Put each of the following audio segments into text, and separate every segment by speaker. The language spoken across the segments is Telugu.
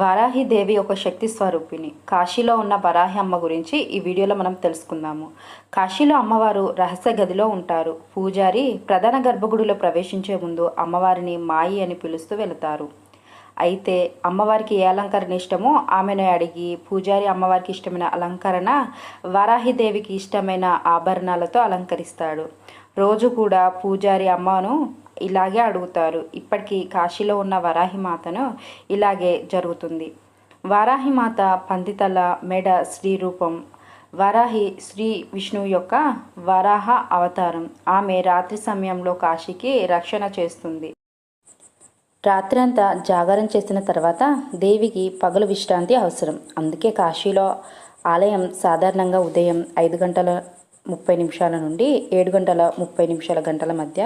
Speaker 1: వారాహిదేవి ఒక శక్తి స్వరూపిణి. కాశీలో ఉన్న వరాహి అమ్మ గురించి ఈ వీడియోలో మనం తెలుసుకుందాము. కాశీలో అమ్మవారు రహస్య గదిలో ఉంటారు. పూజారి ప్రధాన గర్భగుడిలో ప్రవేశించే ముందు అమ్మవారిని మాయి అని పిలుస్తూ వెళతారు. అయితే అమ్మవారికి ఏ అలంకరణ ఇష్టమో ఆమెను అడిగి పూజారి అమ్మవారికి ఇష్టమైన అలంకరణ వారాహిదేవికి ఇష్టమైన ఆభరణాలతో అలంకరిస్తాడు. రోజు కూడా పూజారి అమ్మను ఇలాగే అడుగుతారు. ఇప్పటికీ కాశీలో ఉన్న వరాహిమాతను ఇలాగే జరుగుతుంది. వారాహిమాత పందితల మెడ శ్రీ రూపం. వరాహి శ్రీ విష్ణువు యొక్క వరాహ అవతారం. ఆమె రాత్రి సమయంలో కాశీకి రక్షణ చేస్తుంది. రాత్రంతా జాగారం చేసిన తర్వాత దేవికి పగలు విశ్రాంతి అవసరం. అందుకే కాశీలో ఆలయం సాధారణంగా ఉదయం ఐదు గంటల ముప్పై నిమిషాల నుండి ఏడు గంటల ముప్పై నిమిషాల గంటల మధ్య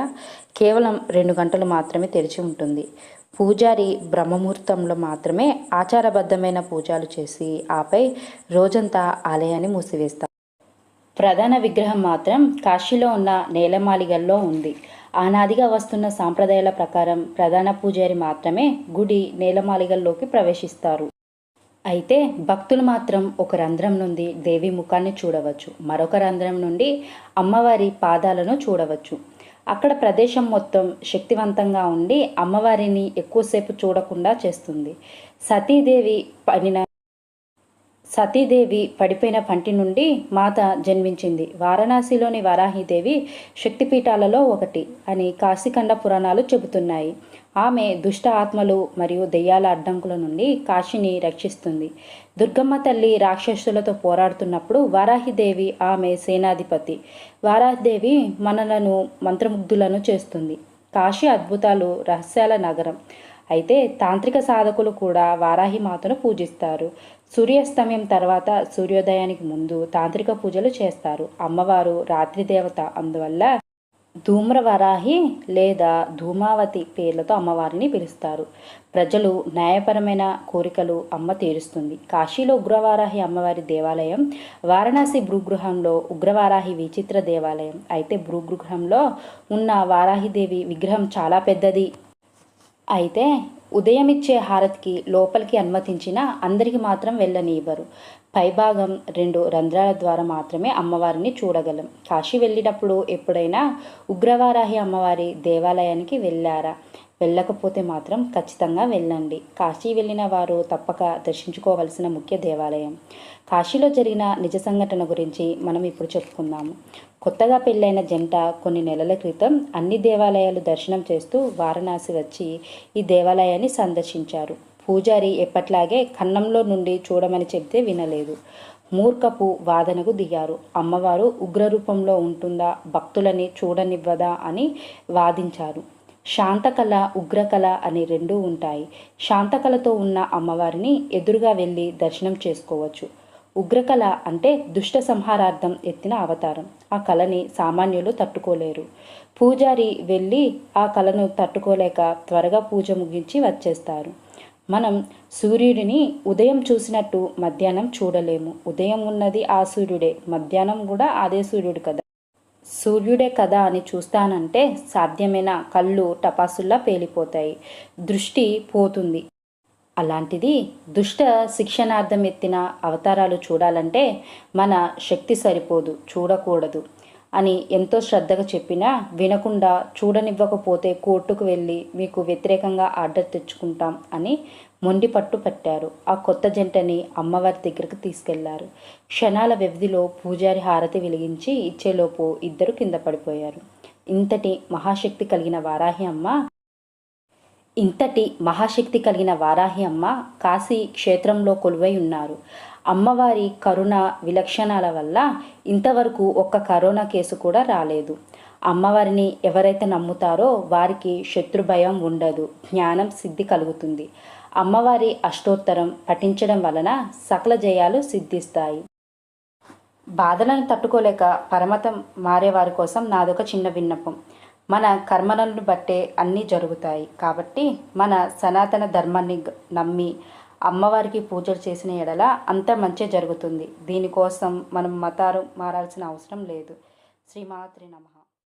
Speaker 1: కేవలం రెండు గంటలు మాత్రమే తెరిచి ఉంటుంది. పూజారి బ్రహ్మముహూర్తంలో మాత్రమే ఆచారబద్ధమైన పూజలు చేసి ఆపై రోజంతా ఆలయాన్ని మూసివేస్తారు. ప్రధాన విగ్రహం మాత్రం కాశీలో ఉన్న నేలమాలిగల్లో ఉంది. ఆనాదిగా వస్తున్న సాంప్రదాయాల ప్రకారం ప్రధాన పూజారి మాత్రమే గుడి నేలమాలిగల్లోకి ప్రవేశిస్తారు. అయితే భక్తులు మాత్రం ఒక రంధ్రం నుండి దేవి ముఖాన్ని చూడవచ్చు. మరొక రంధ్రం నుండి అమ్మవారి పాదాలను చూడవచ్చు. అక్కడ ప్రదేశం మొత్తం శక్తివంతంగా ఉండి అమ్మవారిని ఎక్కువసేపు చూడకుండా చేస్తుంది. సతీదేవి పనిన సతీదేవి పడిపోయిన పంటి నుండి మాత జన్మించింది. వారణాసిలోని వారాహిదేవి శక్తిపీఠాలలో ఒకటి అని కాశీఖండ పురాణాలు చెబుతున్నాయి. ఆమె దుష్ట ఆత్మలు మరియు దెయ్యాల అడ్డంకుల నుండి కాశీని రక్షిస్తుంది. దుర్గమ్మ తల్లి రాక్షసులతో పోరాడుతున్నప్పుడు వారాహిదేవి ఆమె సేనాధిపతి. వారాహిదేవి మనలను మంత్రముగ్ధులను చేస్తుంది. కాశీ అద్భుతాలు రహస్యాల నగరం. అయితే తాంత్రిక సాధకులు కూడా వారాహి మాతను పూజిస్తారు. సూర్యాస్తమయం తర్వాత సూర్యోదయానికి ముందు తాంత్రిక పూజలు చేస్తారు. అమ్మవారు రాత్రి దేవత అందువల్ల ధూమ్రవరాహి లేదా ధూమావతి పేర్లతో అమ్మవారిని పిలుస్తారు. ప్రజలు న్యాయపరమైన కోరికలు అమ్మ తీరుస్తుంది. కాశీలో ఉగ్రవారాహి అమ్మవారి దేవాలయం వారణాసి భూగృహంలో ఉగ్రవారాహి విచిత్ర దేవాలయం. అయితే భూగృహంలో ఉన్న వారాహిదేవి విగ్రహం చాలా పెద్దది. అయితే ఉదయం ఇచ్చే హారతికి లోపలికి అనుమతించినా అందరికి మాత్రం వెళ్ళనివ్వరు. పైభాగం రెండు రంధ్రాల ద్వారా మాత్రమే అమ్మవారిని చూడగలం. కాశీ వెళ్ళినప్పుడు ఎప్పుడైనా ఉగ్రవారాహి అమ్మవారి దేవాలయానికి వెళ్ళారా? వెళ్ళకపోతే మాత్రం ఖచ్చితంగా వెళ్ళండి. కాశీ వెళ్ళిన వారు తప్పక దర్శించుకోవలసిన ముఖ్య దేవాలయం. కాశీలో జరిగిన నిజ సంఘటన గురించి మనం ఇప్పుడు చెప్పుకుందాము. కొత్తగా పెళ్ళైన జంట కొన్ని నెలల క్రితం అన్ని దేవాలయాలు దర్శనం చేస్తూ వారణాసి వచ్చి ఈ దేవాలయాన్ని సందర్శించారు. పూజారి ఎప్పట్లాగే కన్నంలో నుండి చూడమని చెబితే వినలేదు. మూర్ఖపు వాదనకు దిగారు. అమ్మవారు ఉగ్రరూపంలో ఉంటుందా? భక్తులని చూడనివ్వదా? అని వాదించారు. శాంతకళ ఉగ్రకళ అని రెండూ ఉంటాయి. శాంతకళతో ఉన్న అమ్మవారిని ఎదురుగా వెళ్ళి దర్శనం చేసుకోవచ్చు. ఉగ్రకళ అంటే దుష్ట సంహారార్థం ఎత్తిన అవతారం. ఆ కళని సామాన్యులు తట్టుకోలేరు. పూజారి వెళ్ళి ఆ కళను తట్టుకోలేక త్వరగా పూజ ముగించి వచ్చేస్తారు. మనం సూర్యుడిని ఉదయం చూసినట్టు మధ్యాహ్నం చూడలేము. ఉదయం ఉన్నది ఆ సూర్యుడే మధ్యాహ్నం కూడా అదే సూర్యుడు కదా. సూర్యుడే కదా అని చూస్తానంటే సాధ్యమైన కళ్ళు టపాసుల్లా పేలిపోతాయి. దృష్టి పోతుంది. అలాంటిది దుష్ట శిక్షణార్థం ఎత్తిన అవతారాలు చూడాలంటే మన శక్తి సరిపోదు చూడకూడదు అని ఎంతో శ్రద్ధగా చెప్పినా వినకుండా చూడనివ్వకపోతే కోర్టుకు వెళ్ళి మీకు వ్యతిరేకంగా ఆర్డర్ తెచ్చుకుంటాం అని మొండి పట్టు పట్టారు. ఆ కొత్త జంటని అమ్మవారి దగ్గరకు తీసుకెళ్ళారు. క్షణాల వ్యవధిలో పూజారి హారతి వెలిగించి ఇచ్చేలోపు ఇద్దరు కింద పడిపోయారు. ఇంతటి మహాశక్తి కలిగిన వారాహి అమ్మ ఇంతటి మహాశక్తి కలిగిన వారాహి అమ్మ కాశీ క్షేత్రంలో కొలువై ఉన్నారు. అమ్మవారి కరుణ విలక్షణాల వల్ల ఇంతవరకు ఒక్క కరోనా కేసు కూడా రాలేదు. అమ్మవారిని ఎవరైతే నమ్ముతారో వారికి శత్రు భయం ఉండదు జ్ఞానం సిద్ధి కలుగుతుంది. అమ్మవారి అష్టోత్తరం పఠించడం వలన సకల జయాలు సిద్ధిస్తాయి. బాధలను తట్టుకోలేక పరమతం మారేవారి కోసం నాదొక చిన్న విన్నపం. మన కర్మలను బట్టే అన్నీ జరుగుతాయి. కాబట్టి మన సనాతన ధర్మాన్ని నమ్మి అమ్మవారికి పూజలు చేసిన ఎడల అంత మంచి జరుగుతుంది. దీనికోసం మనం మతారు మారాల్సిన అవసరం లేదు. శ్రీమాత్రి నమ.